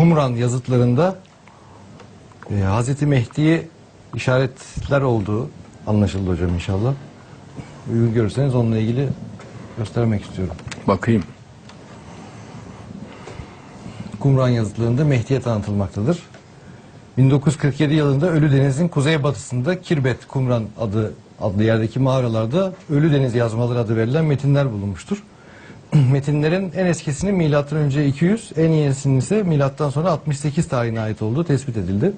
Kumran yazıtlarında e, Hazreti Mehdi'ye işaretler olduğu anlaşıldı hocam inşallah. Uygun görürseniz onunla ilgili göstermek istiyorum. Bakayım. Kumran yazıtlarında Mehdi'ye tanıtılmaktadır. 1947 yılında Ölüdeniz'in kuzeybatısında Kirbet Kumran adı adlı yerdeki mağaralarda Ölüdeniz yazmaları adı verilen metinler bulunmuştur. Metinlerin en eskisinin milattan önce 200, en yenisinin ise milattan sonra 68 tarihine ait olduğu tespit edildi.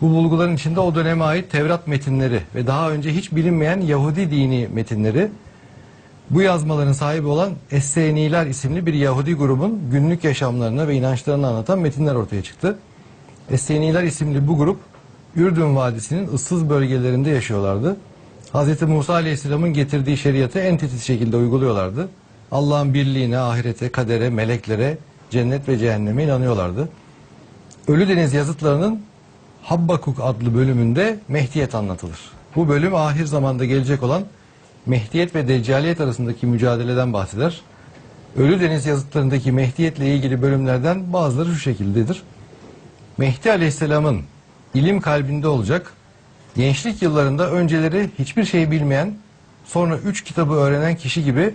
Bu bulguların içinde o döneme ait Tevrat metinleri ve daha önce hiç bilinmeyen Yahudi dini metinleri bu yazmaların sahibi olan Esseniler isimli bir Yahudi grubun günlük yaşamlarını ve inançlarını anlatan metinler ortaya çıktı. Esseniler isimli bu grup Ürdün Vadisi'nin ıssız bölgelerinde yaşıyorlardı. Hz. Musa Aleyhisselam'ın getirdiği şeriatı en titiz şekilde uyguluyorlardı. Allah'ın birliğine, ahirete, kadere, meleklere, cennet ve cehenneme inanıyorlardı. Ölüdeniz yazıtlarının Habbakuk adlı bölümünde Mehdiyet anlatılır. Bu bölüm ahir zamanda gelecek olan Mehdiyet ve Deccaliyet arasındaki mücadeleden bahseder. Ölüdeniz yazıtlarındaki Mehdiyetle ilgili bölümlerden bazıları şu şekildedir. Mehdi Aleyhisselam'ın ilim kalbinde olacak, gençlik yıllarında önceleri hiçbir şey bilmeyen, sonra üç kitabı öğrenen kişi gibi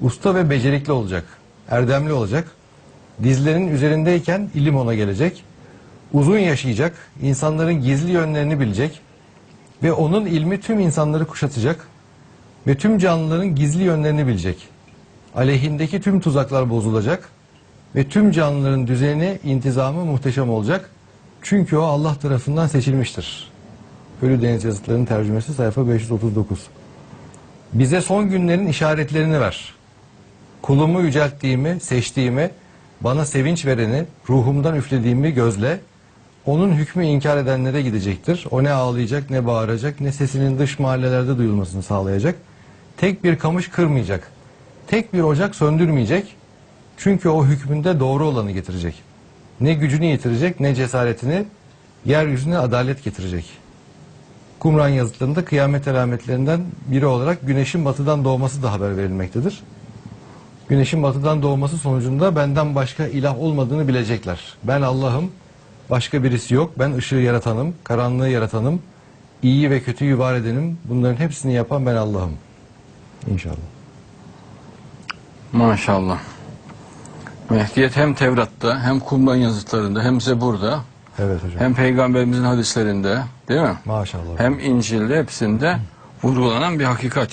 usta ve becerikli olacak, erdemli olacak, dizlerinin üzerindeyken ilim ona gelecek, uzun yaşayacak, insanların gizli yönlerini bilecek ve onun ilmi tüm insanları kuşatacak ve tüm canlıların gizli yönlerini bilecek. Aleyhindeki tüm tuzaklar bozulacak ve tüm canlıların düzeni, intizamı muhteşem olacak. Çünkü o Allah tarafından seçilmiştir. Ölü Deniz Yazıtları'nın tercümesi sayfa 539. Bize son günlerin işaretlerini ver. Kulumu yücelttiğimi, seçtiğimi, bana sevinç vereni, ruhumdan üflediğimi gözle, onun hükmü inkar edenlere gidecektir. O ne ağlayacak, ne bağıracak, ne sesinin dış mahallelerde duyulmasını sağlayacak. Tek bir kamış kırmayacak. Tek bir ocak söndürmeyecek. Çünkü o hükmünde doğru olanı getirecek. Ne gücünü yitirecek, ne cesaretini, yeryüzüne adalet getirecek. Kumran yazıtlarında kıyamet alametlerinden biri olarak güneşin batıdan doğması da haber verilmektedir. Güneşin batıdan doğması sonucunda benden başka ilah olmadığını bilecekler. Ben Allah'ım, başka birisi yok. Ben ışığı yaratanım, karanlığı yaratanım, iyi ve kötüyü var edenim. Bunların hepsini yapan ben Allah'ım. İnşallah. Maşallah. Mehdiyet hem Tevrat'ta hem Kumran yazıtlarında hem Zebur'da Evet hocam. hem Peygamberimizin hadislerinde değil mi? Maşallah. Hem İncil'de hepsinde vurgulanan bir hakikat.